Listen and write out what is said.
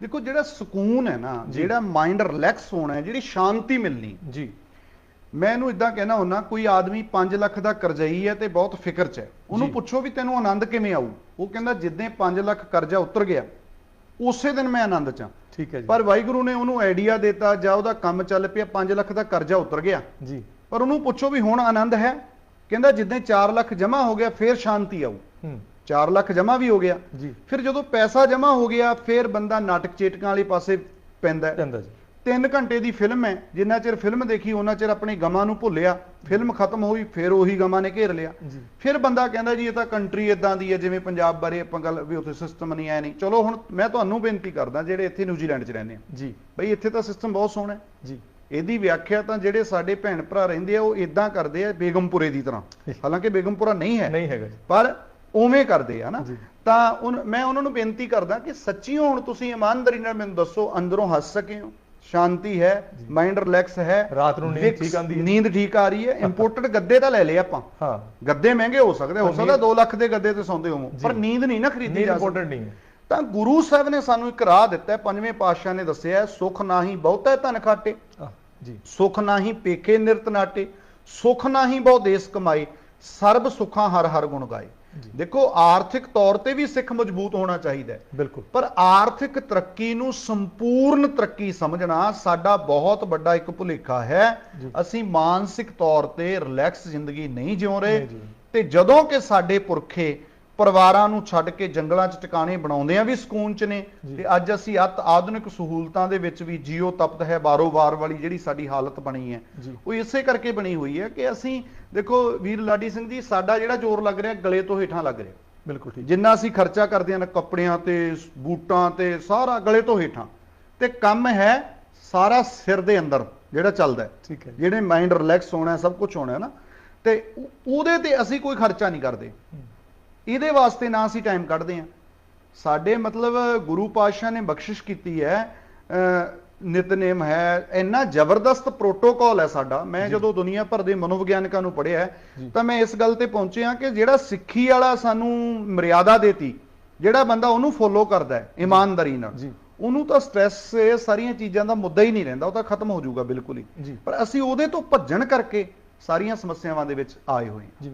ਦੇਖੋ ਜਿਹੜਾ ਸਕੂਨ ਹੈ ਨਾ ਜਿਹੜਾ ਮਾਈਂਡ ਰਿਲੈਕਸ ਹੋਣਾ ਹੈ ਜਿਹੜੀ ਸ਼ਾਂਤੀ ਮਿਲਣੀ। ਜੀ। ਮੈਂ ਇਹਨੂੰ ਇਦਾਂ ਕਹਿਣਾ ਹੁੰਦਾ ਕੋਈ ਆਦਮੀ 5 ਲੱਖ ਦਾ ਕਰਜ਼ਈ ਹੈ ਤੇ ਬਹੁਤ ਫਿਕਰ 'ਚ ਹੈ। ਉਹਨੂੰ। ਪੁੱਛੋ ਵੀ ਤੈਨੂੰ ਆਨੰਦ ਕਿਵੇਂ ਆਊ? ਉਹ ਕਹਿੰਦਾ ਜਿੱਦਾਂ 5 ਲੱਖ ਕਰਜ਼ਾ ਉਤਰ ਗਿਆ ਉਸੇ ਦਿਨ ਮੈਂ ਆਨੰਦ 'ਚ ਹਾਂ। ਠੀਕ ਹੈ ਜੀ। ਪਰ ਵਾਹਿਗੁਰੂ ਨੇ ਉਹਨੂੰ ਆਈਡੀਆ ਦਿੱਤਾ ਜਾਂ ਉਹਦਾ ਕੰਮ ਚੱਲ ਪਿਆ 5 ਲੱਖ ਦਾ ਕਰਜ਼ਾ ਉਤਰ ਗਿਆ। ਜੀ। ਪਰ ਉਹਨੂੰ ਪੁੱਛੋ ਵੀ ਹੁਣ ਆਨੰਦ ਹੈ? ਕਹਿੰਦਾ ਜਿੱਦਾਂ 4 ਲੱਖ ਜਮ੍ਹਾਂ ਹੋ ਗਿਆ ਫੇਰ ਸ਼ਾਂਤੀ ਆਊ। ਹੂੰ। 4 ਲੱਖ ਜਮ੍ਹਾਂ ਵੀ ਹੋ ਗਿਆ। ਜੀ। ਫਿਰ ਜਦੋਂ ਪੈਸਾ ਜਮ੍ਹਾਂ ਹੋ ਗਿਆ ਫਿਰ ਬੰਦਾ ਨਾਟਕ ਚੇਟਕਾਂ ਵਾਲੇ ਪਾਸੇ ਪੈਂਦਾ। ਕਹਿੰਦਾ ਜੀ। ਤਿੰਨ ਘੰਟੇ ਦੀ ਫਿਲਮ ਹੈ। ਜਿੰਨਾ ਚਿਰ ਫਿਲਮ ਦੇਖੀ ਉਹਨਾਂ ਚਿਰ ਆਪਣੀ ਗਮਾਂ ਨੂੰ ਭੁੱਲਿਆ। ਫਿਲਮ ਖਤਮ ਹੋਈ ਫਿਰ ਉਹੀ ਗਮਾਂ ਨੇ ਘੇਰ ਲਿਆ। ਜੀ। ਫਿਰ ਬੰਦਾ ਕਹਿੰਦਾ ਜੀ ਇਹ ਤਾਂ ਕੰਟਰੀ ਇਦਾਂ ਦੀ ਹੈ ਜਿਵੇਂ ਪੰਜਾਬ ਬਾਰੇ ਆਪਾਂ ਗੱਲ ਵੀ ਉੱਥੇ ਸਿਸਟਮ ਨਹੀਂ ਆਇਆ ਨਹੀਂ। ਚਲੋ ਹੁਣ ਮੈਂ ਤੁਹਾਨੂੰ ਬੇਨਤੀ ਕਰਦਾ ਜਿਹੜੇ ਇੱਥੇ ਨਿਊਜ਼ੀਲੈਂਡ 'ਚ ਰਹਿੰਦੇ ਆ। ਜੀ। ਬਈ ਇੱਥੇ ਤਾਂ ਸਿਸਟਮ ਬਹੁਤ ਸੋਹਣਾ ਹੈ। ਜੀ। ਇਹਦੀ ਵਿਆਖਿਆ ਤਾਂ ਜਿਹੜੇ ਸਾਡੇ ਭੈਣ ਭਰਾ ਰਹਿੰਦੇ ਆ ਉਹ ਇਦਾਂ ਕਰਦੇ ਆ ਬੇਗਮਪੁਰੇ ਦੀ ਤਰ੍ਹਾਂ। ਹਾਲਾਂਕਿ ਬੇਗਮਪੁਰਾ ਨਹੀਂ ਹੈ। ਨਹੀਂ ਹੈਗਾ ਪਰ ਉਵੇਂ ਕਰਦੇ ਆ ਨਾ। ਤਾਂ ਮੈਂ ਉਹਨਾਂ ਨੂੰ ਬੇਨਤੀ ਕਰਦਾ ਕਿ ਸੱਚੀਓ ਹੁਣ ਤੁਸੀਂ ਇਮਾਨਦਾਰੀ ਨਾਲ ਮੈਨੂੰ ਦੱਸੋ ਅੰਦਰੋਂ ਹੱਸ ਸਕੇ ਹੋ। ਸ਼ਾਂਤੀ ਹੈ ਮਾਈਂਡ ਰਿਲੈਕਸ ਹੈ। ਰਾਤ ਨੂੰ ਨੀਂਦ ਠੀਕ ਆਉਂਦੀ ਹੈ। ਨੀਂਦ ਠੀਕ ਆ ਰਹੀ ਹੈ। ਇੰਪੋਰਟਡ ਗੱਦੇ ਤਾਂ ਲੈ ਲਏ ਆਪਾਂ। ਹਾਂ। ਗੱਦੇ ਮਹਿੰਗੇ ਹੋ ਸਕਦੇ ਹੋ ਸਕਦਾ 2 ਲੱਖ ਦੇ ਗੱਦੇ ਤੇ ਸੌਂਦੇ ਹੋ ਜੀ। ਪਰ ਨੀਂਦ ਨਹੀਂ ਨਾ ਖਰੀਦੀ ਜਾ ਸਕਦੀ। ਨਹੀਂ ਤਾਂ ਗੁਰੂ ਸਾਹਿਬ ਨੇ ਸਾਨੂੰ ਇੱਕ ਰਾਹ ਦਿੱਤਾ ਹੈ ਪੰਜਵੇਂ ਪਾਤਸ਼ਾਹ ਨੇ ਦੱਸਿਆ ਸੁਖ ਨਾਹੀ ਬਹੁਤਾ ਧਨ ਖਾਟੇ। ਜੀ। ਸੁਖ ਨਾਹੀ ਪੇਕੇ ਨਿਰਤ ਨਾਟੇ ਸੁਖ ਨਾਹੀ ਬਹੁ ਦੇਸ ਕਮਾਏ। ਸਰਬ ਸੁਖਾਂ ਹਰ ਹਰ ਗੁਣ ਗਾਏ। ਦੇਖੋ ਆਰਥਿਕ ਤੌਰ ਤੇ ਵੀ ਸਿੱਖ ਮਜ਼ਬੂਤ ਹੋਣਾ ਚਾਹੀਦਾ ਹੈ ਬਿਲਕੁਲ ਪਰ ਆਰਥਿਕ ਤਰੱਕੀ ਨੂੰ ਸੰਪੂਰਨ ਤਰੱਕੀ ਸਮਝਣਾ ਸਾਡਾ ਬਹੁਤ ਵੱਡਾ ਇੱਕ ਭੁਲੇਖਾ ਹੈ। ਅਸੀਂ ਮਾਨਸਿਕ ਤੌਰ ਤੇ ਰਿਲੈਕਸ ਜ਼ਿੰਦਗੀ ਨਹੀਂ ਜਿਉ ਰਹੇ। ਤੇ ਜਦੋਂ ਕਿ ਸਾਡੇ ਪੁਰਖੇ ਪਰਿਵਾਰਾਂ ਨੂੰ ਛੱਡ ਕੇ ਜੰਗਲਾਂ 'ਚ ਟਿਕਾਣੇ ਬਣਾਉਂਦੇ ਆ ਵੀ ਸਕੂਨ 'ਚ ਨੇ। ਤੇ ਅੱਜ ਅਸੀਂ ਅਤ ਆਧੁਨਿਕ ਸਹੂਲਤਾਂ ਦੇ ਵਿੱਚ ਵੀ ਜੀਓ ਤਪਤ ਹੈ ਬਾਰੋ-ਬਾਰ ਵਾਲੀ ਜਿਹੜੀ ਸਾਡੀ ਹਾਲਤ ਬਣੀ ਹੈ। ਉਹ ਇਸੇ ਕਰਕੇ ਬਣੀ ਹੋਈ ਹੈ ਕਿ ਅਸੀਂ ਦੇਖੋ ਵੀਰ ਲਾਡੀ ਸਿੰਘ ਜੀ ਸਾਡਾ ਜਿਹੜਾ ਜ਼ੋਰ ਲੱਗ ਰਿਹਾ ਗਲੇ ਤੋਂ ਹੇਠਾਂ ਲੱਗ ਰਿਹਾ। ਬਿਲਕੁਲ ਠੀਕ। ਜਿੰਨਾ ਅਸੀਂ ਖਰਚਾ ਕਰਦੇ ਹਾਂ ਨਾ ਕੱਪੜਿਆਂ ਤੇ ਬੂਟਾਂ ਤੇ ਸਾਰਾ ਗਲੇ ਤੋਂ ਹੇਠਾਂ। ਤੇ ਕੰਮ ਹੈ ਸਾਰਾ ਸਿਰ ਦੇ ਅੰਦਰ ਜਿਹੜਾ ਚੱਲਦਾ ਹੈ। ਠੀਕ ਹੈ। ਜਿਹੜੇ ਮਾਈਂਡ ਰਿਲੈਕਸ ਹੋਣਾ ਸਭ ਕੁਝ ਹੋਣਾ ਹੈ ਨਾ। ਤੇ ਉਹ- ਉਹਦੇ ਤੇ ਅਸੀਂ ਕੋਈ ਖਰਚਾ ਨਹੀਂ ਕਰਦੇ। ਇਹਦੇ ਵਾਸਤੇ ਨਾ ਅਸੀਂ ਟਾਈਮ ਕੱਢਦੇ ਹਾਂ। ਸਾਡੇ ਮਤਲਬ ਗੁਰੂ ਪਾਤਸ਼ਾਹ ਨੇ ਬਖਸ਼ਿਸ਼ ਕੀਤੀ ਹੈ ਨਿਤਨੇਮ ਹੈ ਇੰਨਾ ਜ਼ਬਰਦਸਤ ਪ੍ਰੋਟੋਕਾਲ ਹੈ ਸਾਡਾ। ਮੈਂ। ਜਦੋਂ ਦੁਨੀਆ ਭਰ ਦੇ ਮਨੋਵਿਗਿਆਨਕਾਂ ਨੂੰ ਪੜ੍ਹਿਆ। ਤਾਂ ਮੈਂ ਇਸ ਗੱਲ ਤੇ ਪਹੁੰਚਿਆ ਕਿ ਜਿਹੜਾ ਸਿੱਖੀ ਵਾਲਾ ਸਾਨੂੰ ਮਰਿਆਦਾ ਦੇਤੀ ਜਿਹੜਾ ਬੰਦਾ ਉਹਨੂੰ ਫੋਲੋ ਕਰਦਾ ਹੈ ਇਮਾਨਦਾਰੀ ਨਾਲ। ਉਹਨੂੰ ਤਾਂ ਸਟ੍ਰੈਸ ਇਹ ਸਾਰੀਆਂ ਚੀਜ਼ਾਂ ਦਾ ਮੁੱਦਾ ਹੀ ਨਹੀਂ ਰਹਿੰਦਾ ਉਹ ਤਾਂ ਖਤਮ ਹੋ ਜਾਊਗਾ ਬਿਲਕੁਲ ਹੀ। ਪਰ ਅਸੀਂ ਉਹਦੇ ਤੋਂ ਭੱਜਣ ਕਰਕੇ ਸਾਰੀਆਂ ਸਮੱਸਿਆਵਾਂ ਦੇ ਵਿੱਚ ਆਏ ਹੋਏ ਹਾਂ। ਜੀ।